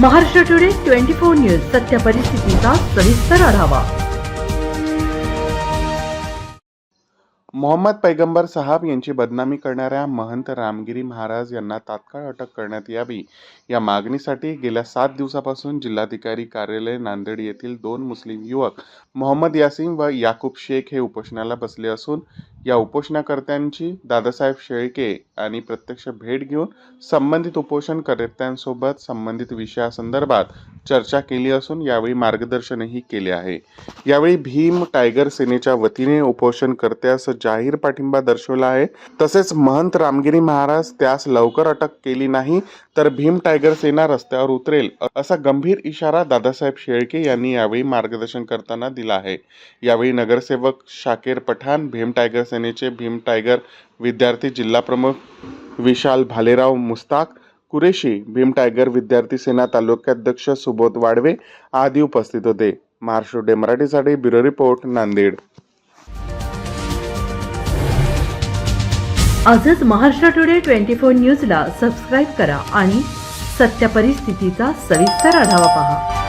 Maharashtra today twenty four news सत्य परिस्थितीचा सविस्तर आढावा. मोहम्मद पैगंबर साहब यांची बदनामी करणाऱ्या महंत रामगिरी महाराज यांना तात्काळ अटक करण्यात यावी या मागणीसाठी गेल्या सात दिवसापासून जिल्हाधिकारी कार्यालय नांदेड येथील दोन मुस्लिम युवक मोहम्मद यासिम व याकूब शेख हे उपोषणाला बसले असून या उपोषणकर्त्यांची दादासाहेब शेळके आणि प्रत्यक्ष भेट घेऊन संबंधित उपोषणकर्त्यांसोबत संबंधित विषयासंदर्भात चर्चा केली असून यावेळी मार्गदर्शनही केले आहे. यावेळी भीम टायगर सेनेच्या वतीने उपोषणकर्त्यास जाहीर पाठिंबा दर्शवला आहे. तसेच महंत रामगिरी महाराज त्यास लवकर अटक केली नाही तर भीम टायगर सेना रस्त्यावर उतरेल असा गंभीर इशारा दादासाहेब शेळके यांनी यावेळी मार्गदर्शन करताना दिला आहे. यावेळी नगरसेवक शाकेर पठाण भीम टायगर सेनेचे भीम टायगर विद्यार्थी जिल्हाप्रमुख विशाल भालेराव मुस्ताक कुरेशी भीम टायगर विद्यार्थी सेना तालुक्याध्यक्ष सुबोध वाडवे आदी उपस्थित होते. महाराष्ट्र डे मराठीसाठी ब्युरो रिपोर्ट नांदेड. आजच महाराष्ट्र टुडे ट्वेंटी फोर न्यूजला सबस्क्राईब करा आणि सत्य परिस्थितीचा सविस्तर आढावा पहा.